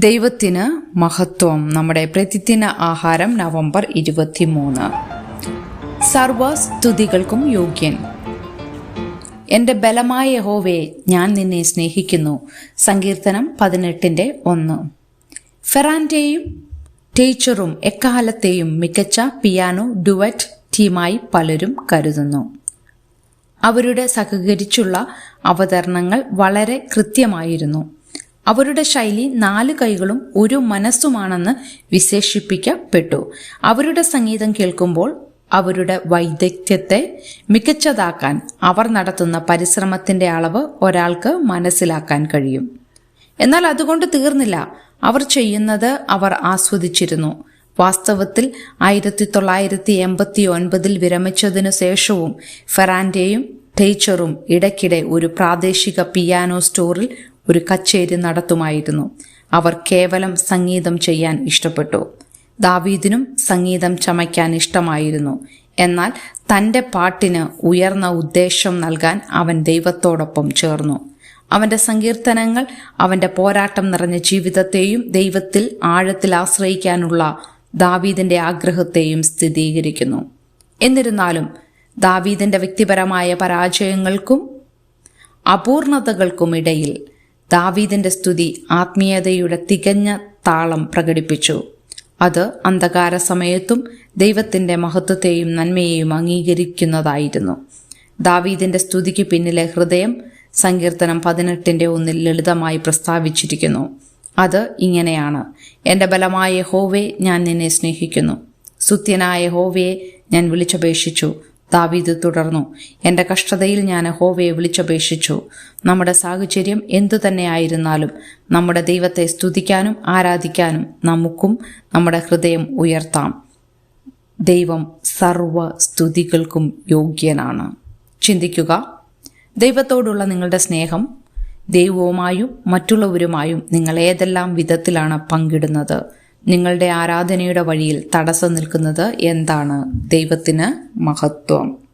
ദൈവത്തിന് മഹത്വം. നമ്മുടെ പ്രതിദിന ആഹാരം നവംബർ ഇരുപത്തിമൂന്ന്. സർവസ്തുതികൾക്കും യോഗ്യൻ. എന്റെ ബലമായ യഹോവേ ഞാൻ നിന്നെ സ്നേഹിക്കുന്നു. സങ്കീർത്തനം പതിനെട്ടിന്റെ ഒന്ന്. ഫെറാന്റെയും ടീച്ചറും എക്കാലത്തെയും മികച്ച പിയാനോ ഡുവറ്റ് ടീമായി പലരും കരുതുന്നു. അവരുടെ സഹകരിച്ചുള്ള അവതരണങ്ങൾ വളരെ കൃത്യമായിരുന്നു. അവരുടെ ശൈലി നാല് കൈകളും ഒരു മനസ്സുമാണെന്ന് വിശേഷിപ്പിക്കപ്പെട്ടു. അവരുടെ സംഗീതം കേൾക്കുമ്പോൾ അവരുടെ വൈദഗ്ധ്യത്തെ മികച്ചതാക്കാൻ അവർ നടത്തുന്ന പരിശ്രമത്തിന്റെ അളവ് ഒരാൾക്ക് മനസ്സിലാക്കാൻ കഴിയും. എന്നാൽ അതുകൊണ്ട് തീർന്നില്ല. അവർ ചെയ്യുന്നത് അവർ ആസ്വദിച്ചിരുന്നു. വാസ്തവത്തിൽ ആയിരത്തി തൊള്ളായിരത്തി എൺപത്തി ഒൻപതിൽ വിരമിച്ചതിനു ശേഷവും ഫെറാൻഡേയും ടീച്ചറും ഇടയ്ക്കിടെ ഒരു പ്രാദേശിക പിയാനോ സ്റ്റോറിൽ ഒരു കച്ചേരി നടത്തുമായിരുന്നു. അവർ കേവലം സംഗീതം ചെയ്യാൻ ഇഷ്ടപ്പെട്ടു. ദാവീദിനും സംഗീതം ചമയ്ക്കാൻ ഇഷ്ടമായിരുന്നു. എന്നാൽ തന്റെ പാട്ടിന് ഉയർന്ന ഉദ്ദേശം നൽകാൻ അവൻ ദൈവത്തോടൊപ്പം ചേർന്നു. അവന്റെ സങ്കീർത്തനങ്ങൾ അവന്റെ പോരാട്ടം നിറഞ്ഞ ജീവിതത്തെയും ദൈവത്തിൽ ആഴത്തിൽ ആശ്രയിക്കാനുള്ള ദാവീദിന്റെ ആഗ്രഹത്തെയും സ്ഥിരീകരിക്കുന്നു. എന്നിരുന്നാലും ദാവീദിന്റെ വ്യക്തിപരമായ പരാജയങ്ങൾക്കും അപൂർണതകൾക്കുമിടയിൽ ദാവീദിന്റെ സ്തുതി ആത്മീയതയുടെ തികഞ്ഞ താളം പ്രകടിപ്പിച്ചു. അത് അന്ധകാര സമയത്തും ദൈവത്തിന്റെ മഹത്വത്തെയും നന്മയെയും അംഗീകരിക്കുന്നതായിരുന്നു. ദാവീദിന്റെ സ്തുതിക്ക് പിന്നിലെ ഹൃദയം സങ്കീർത്തനം പതിനെട്ടിന്റെ ഒന്നിൽ ലളിതമായി പ്രസ്താവിച്ചിരിക്കുന്നു. അത് ഇങ്ങനെയാണ്. എന്റെ ബലമായ ഹോവെ ഞാൻ നിന്നെ സ്നേഹിക്കുന്നു. സുത്യനായ ഹോവയെ ഞാൻ വിളിച്ചപേക്ഷിച്ചു. ദാവീദ് തുടർന്നു എന്റെ കഷ്ടതയിൽ ഞാൻ ഹോവയെ വിളിച്ചപേക്ഷിച്ചു. നമ്മുടെ സാഹചര്യം എന്തു തന്നെയായിരുന്നാലും നമ്മുടെ ദൈവത്തെ സ്തുതിക്കാനും ആരാധിക്കാനും നമുക്കും നമ്മുടെ ഹൃദയം ഉയർത്താം. ദൈവം സർവ സ്തുതികൾക്കും യോഗ്യനാണ്. ചിന്തിക്കുക ദൈവത്തോടുള്ള നിങ്ങളുടെ സ്നേഹം ദൈവവുമായും മറ്റുള്ളവരുമായും നിങ്ങൾ ഏതെല്ലാം വിധത്തിലാണ് പങ്കിടുന്നത്? നിങ്ങളുടെ ആരാധനയുടെ വഴിയിൽ തടസ്സം നിൽക്കുന്നത് എന്താണ്? ദൈവത്തിന് മഹത്വം.